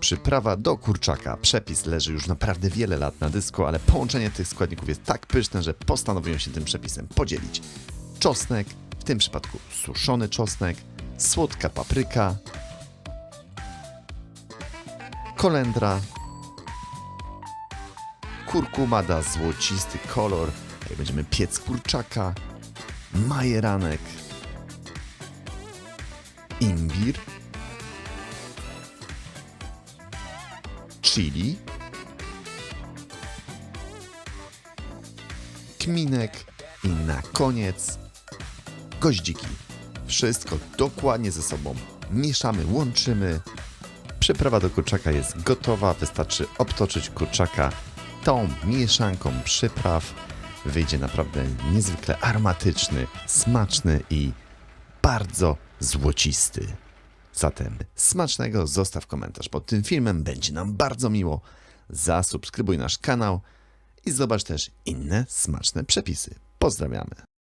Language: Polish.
Przyprawa do kurczaka. Przepis leży już naprawdę wiele lat na dysku, ale połączenie tych składników jest tak pyszne, że postanowiłem się tym przepisem podzielić. Czosnek, w tym przypadku suszony czosnek, słodka papryka, kolendra, kurkuma da złocisty kolor, jak będziemy piec kurczaka, majeranek, imbir, chili, kminek i na koniec goździki. Wszystko dokładnie ze sobą mieszamy, łączymy. Przyprawa do kurczaka jest gotowa, wystarczy obtoczyć kurczaka tą mieszanką przypraw. Wyjdzie naprawdę niezwykle aromatyczny, smaczny i bardzo złocisty. Zatem smacznego, zostaw komentarz pod tym filmem, będzie nam bardzo miło. Zasubskrybuj nasz kanał i zobacz też inne smaczne przepisy. Pozdrawiamy.